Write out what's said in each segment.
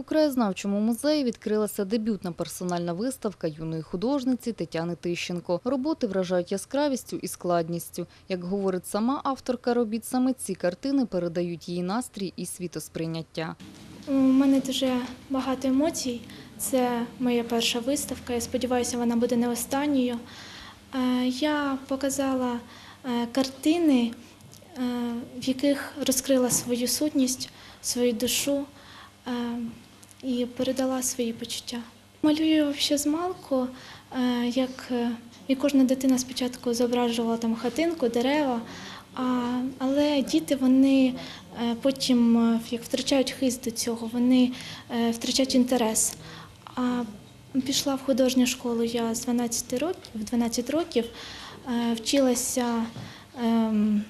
У краєзнавчому музеї відкрилася дебютна персональна виставка юної художниці Тетяни Тищенко. Роботи вражають яскравістю і складністю. Як говорить сама авторка робіт, саме ці картини передають її настрій і світосприйняття. У мене дуже багато емоцій. Це моя перша виставка. Я сподіваюся, вона буде не останньою. Е, Я показала е, картини, е, в яких розкрила свою сутність, свою душу і передала свої почуття. Малюю ще з малку, е, як е, і кожна дитина спочатку зображувала там хатинку, дерева. А, але діти вони е, потім як втрачають хист до цього, вони втрачають інтерес. А пішла в художню школу я з 12 років, в 12 років, вчилася ем,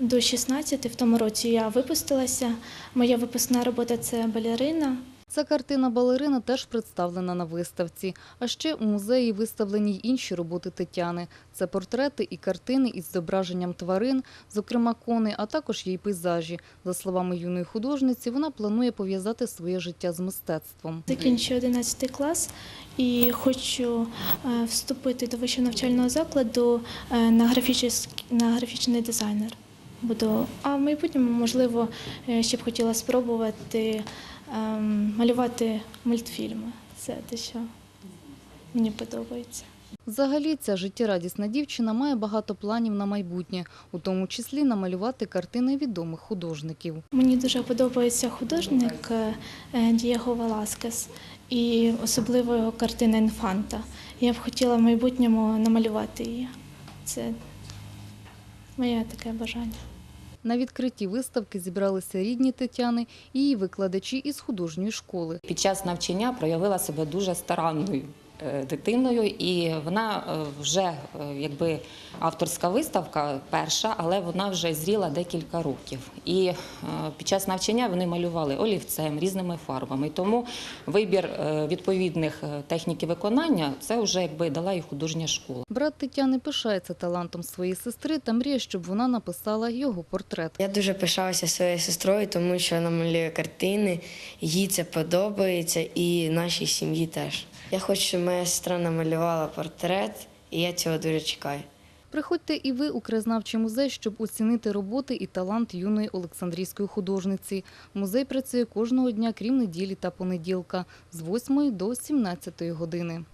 до 16, в тому році я випустилася. Моя випускна робота це балерина. Ця картина балерина теж представлена на виставці. А ще у музеї виставлені й інші роботи Тетяни. Це портрети і картини із зображенням тварин, зокрема коней, а також й пейзажі. За словами юної художниці, вона планує пов'язати своє життя з мистецтвом. Закінчую 11 клас і хочу е, вступити до вищого навчального закладу е, на графічний дизайнер. Буду, а в майбутньому, можливо, е, ще б хотіла спробувати ем, малювати мультфільми. Це те, що мені подобається. Взагалі, ця життєрадісна дівчина має багато планів на майбутнє, у тому числі намалювати картини відомих художників. Мені дуже подобається художник е, е, Дієго Веласкес і особливо його картина Інфанта. Я б хотіла в майбутньому намалювати її. Це моє таке бажання. На відкритті виставки зібралися рідні Тетяни і її викладачі із художньої школи. Під час навчання проявила себе дуже старанною дитиною, і вона е, вже е, якби авторська виставка перша, але вона вже зріла декілька років. І е, під час навчання вони малювали олівцем, різними фарбами. Тому вибір е, відповідних е, техніки виконання це вже якби дала і художня школа. Брат Тетяни пишається талантом своєї сестри та мріє, щоб вона написала його портрет. Я дуже пишалася своєю сестрою, тому що вона малює картини, їй це подобається і нашій сім'ї теж. Я хочу, щоб моя сестра намалювала портрет, і я цього дуже чекаю. Приходьте і ви у краєзнавчий музей, щоб оцінити роботи і талант юної Олександрійської художниці. Музей працює кожного дня, крім неділі та понеділка, з 8 до 17 години.